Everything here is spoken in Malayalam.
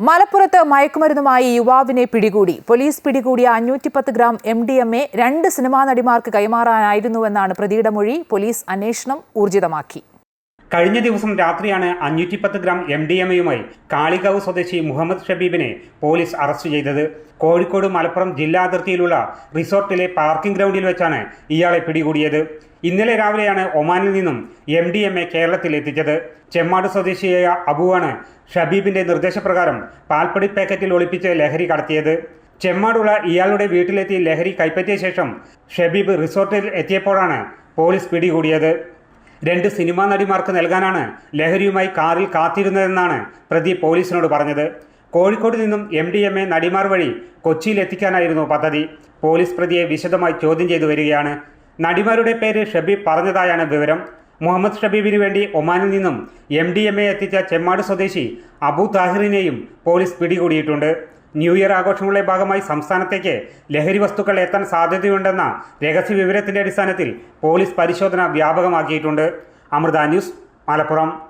മലപ്പുറത്ത് മയക്കുമരുന്നുമായി യുവാവിനെ പിടികൂടി. പോലീസ് പിടികൂടിയ അഞ്ഞൂറ്റി പത്ത് gram M D M A രണ്ട് സിനിമാ നടിമാർക്ക് കൈമാറാനായിരുന്നുവെന്നാണ് പ്രതിയുടെ മൊഴി. പോലീസ് അന്വേഷണം ഊർജിതമാക്കി. കഴിഞ്ഞ ദിവസം രാത്രിയാണ് അഞ്ഞൂറ്റി പത്ത് ഗ്രാം എം ഡി എം എയുമായി കാളികാവ് സ്വദേശി മുഹമ്മദ് ഷബീബിനെ പോലീസ് അറസ്റ്റ് ചെയ്തത്. കോഴിക്കോട് മലപ്പുറം ജില്ലാ അതിർത്തിയിലുള്ള റിസോർട്ടിലെ പാർക്കിംഗ് ഗ്രൗണ്ടിൽ വെച്ചാണ് ഇയാളെ പിടികൂടിയത്. ഇന്നലെ രാവിലെയാണ് ഒമാനിൽ നിന്നും എം ഡി എം എ കേരളത്തിൽ എത്തിച്ചത്. ചെമ്മാട് സ്വദേശിയായ അബുവാണ് ഷബീബിന്റെ നിർദ്ദേശപ്രകാരം പാൽപ്പടി പാക്കറ്റിൽ ഒളിപ്പിച്ച് ലഹരി കടത്തിയത്. ചെമ്മാടുള്ള ഇയാളുടെ വീട്ടിലെത്തി ലഹരി കൈപ്പറ്റിയ ശേഷം ഷബീബ് റിസോർട്ടിൽ എത്തിയപ്പോഴാണ് പോലീസ് പിടികൂടിയത്. രണ്ട് സിനിമാ നടിമാർക്ക് നൽകാനാണ് ലഹരിയുമായി കാറിൽ കാത്തിരുന്നതെന്നാണ് പ്രതി പോലീസിനോട് പറഞ്ഞത്. കോഴിക്കോട് നിന്നും എം ഡി എം എ നടിമാർ വഴി കൊച്ചിയിൽ എത്തിക്കാനായിരുന്നു പദ്ധതി. പോലീസ് പ്രതിയെ വിശദമായി ചോദ്യം ചെയ്തു വരികയാണ്. നടിമാരുടെ പേര് ഷബീബ് പറഞ്ഞതായാണ് വിവരം. മുഹമ്മദ് ഷബീബിന് വേണ്ടി ഒമാനിൽ നിന്നും എം ഡി എം എ എത്തിച്ച ചെമ്മാട് സ്വദേശി അബു താഹിറിനെയും പോലീസ് പിടികൂടിയിട്ടുണ്ട്. ന്യൂ ഇയർ ആഘോഷങ്ങളുടെ ഭാഗമായി സംസ്ഥാനത്തേക്ക് ലഹരി വസ്തുക്കൾ എത്താൻ സാധ്യതയുണ്ടെന്ന രഹസ്യ വിവരത്തിന്റെ അടിസ്ഥാനത്തിൽ പോലീസ് പരിശോധന വ്യാപകമാക്കിയിട്ടുണ്ട്. അമൃത ന്യൂസ് മലപ്പുറം.